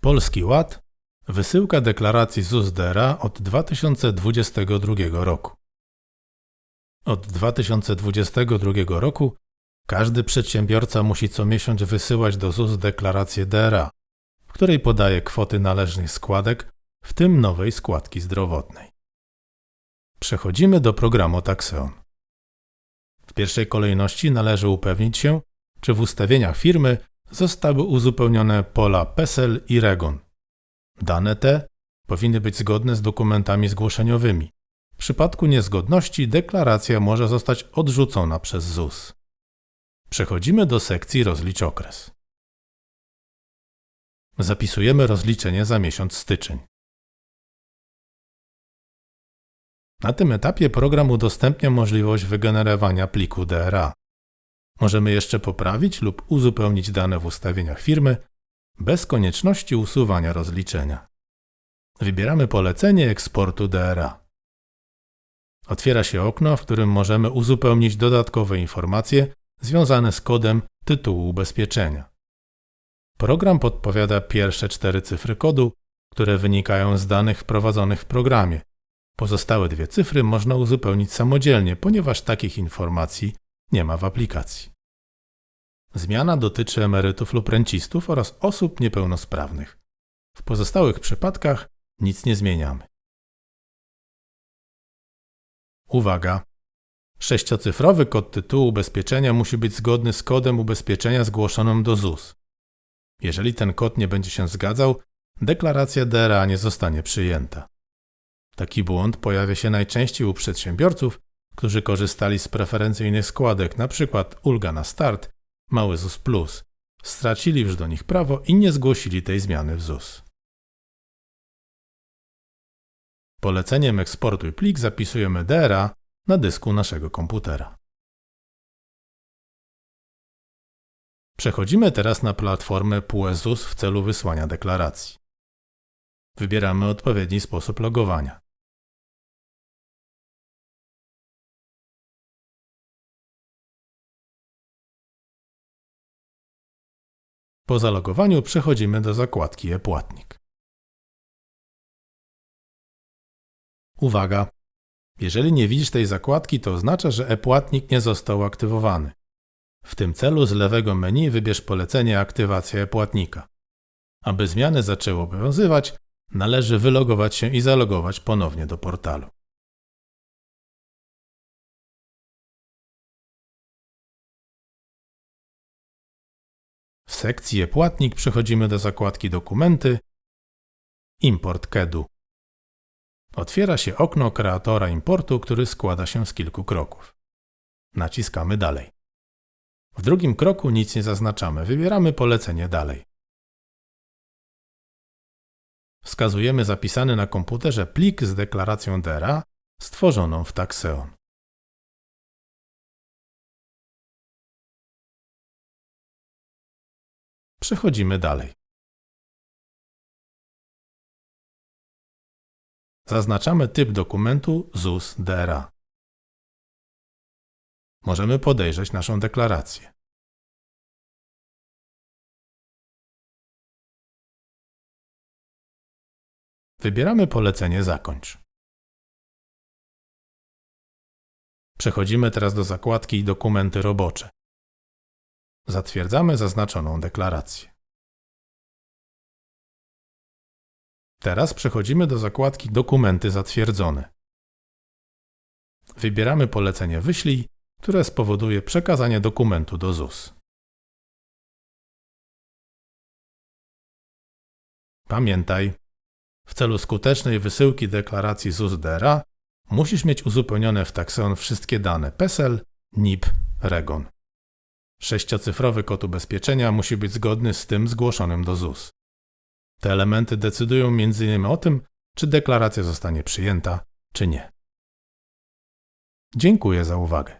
Polski Ład wysyłka deklaracji ZUS-DERA od 2022 roku. Od 2022 roku każdy przedsiębiorca musi co miesiąc wysyłać do ZUS deklarację DRA, w której podaje kwoty należnych składek, w tym nowej składki zdrowotnej. Przechodzimy do programu Taxeon. W pierwszej kolejności należy upewnić się, czy w ustawieniach firmy zostały uzupełnione pola PESEL i REGON. Dane te powinny być zgodne z dokumentami zgłoszeniowymi. W przypadku niezgodności deklaracja może zostać odrzucona przez ZUS. Przechodzimy do sekcji Rozlicz okres. Zapisujemy rozliczenie za miesiąc styczeń. Na tym etapie program udostępnia możliwość wygenerowania pliku DRA. Możemy jeszcze poprawić lub uzupełnić dane w ustawieniach firmy bez konieczności usuwania rozliczenia. Wybieramy polecenie eksportu DRA. Otwiera się okno, w którym możemy uzupełnić dodatkowe informacje związane z kodem tytułu ubezpieczenia. Program podpowiada pierwsze cztery cyfry kodu, które wynikają z danych wprowadzonych w programie. Pozostałe dwie cyfry można uzupełnić samodzielnie, ponieważ takich informacji nie ma w aplikacji. Zmiana dotyczy emerytów lub rencistów oraz osób niepełnosprawnych. W pozostałych przypadkach nic nie zmieniamy. Uwaga! Sześciocyfrowy kod tytułu ubezpieczenia musi być zgodny z kodem ubezpieczenia zgłoszonym do ZUS. Jeżeli ten kod nie będzie się zgadzał, deklaracja DRA nie zostanie przyjęta. Taki błąd pojawia się najczęściej u przedsiębiorców, którzy korzystali z preferencyjnych składek, np. ulga na start, mały ZUS Plus, stracili już do nich prawo i nie zgłosili tej zmiany w ZUS. Poleceniem eksportuj plik zapisujemy DRA na dysku naszego komputera. Przechodzimy teraz na platformę PUEZUS w celu wysłania deklaracji. Wybieramy odpowiedni sposób logowania. Po zalogowaniu przechodzimy do zakładki e-płatnik. Uwaga! Jeżeli nie widzisz tej zakładki, to oznacza, że e-płatnik nie został aktywowany. W tym celu z lewego menu wybierz polecenie Aktywacja e-płatnika. Aby zmiany zaczęły obowiązywać, należy wylogować się i zalogować ponownie do portalu. W sekcji e-płatnik przechodzimy do zakładki Dokumenty, Import KEDU. Otwiera się okno kreatora importu, który składa się z kilku kroków. Naciskamy Dalej. W drugim kroku nic nie zaznaczamy, wybieramy polecenie Dalej. Wskazujemy zapisany na komputerze plik z deklaracją DRA stworzoną w Taxeon. Przechodzimy dalej. Zaznaczamy typ dokumentu ZUS-DRA. Możemy podejrzeć naszą deklarację. Wybieramy polecenie Zakończ. Przechodzimy teraz do zakładki Dokumenty robocze. Zatwierdzamy zaznaczoną deklarację. Teraz przechodzimy do zakładki Dokumenty zatwierdzone. Wybieramy polecenie Wyślij, które spowoduje przekazanie dokumentu do ZUS. Pamiętaj, w celu skutecznej wysyłki deklaracji ZUS-DRA musisz mieć uzupełnione w Taxeon wszystkie dane PESEL, NIP, REGON. Sześciocyfrowy kod ubezpieczenia musi być zgodny z tym zgłoszonym do ZUS. Te elementy decydują m.in. o tym, czy deklaracja zostanie przyjęta, czy nie. Dziękuję za uwagę.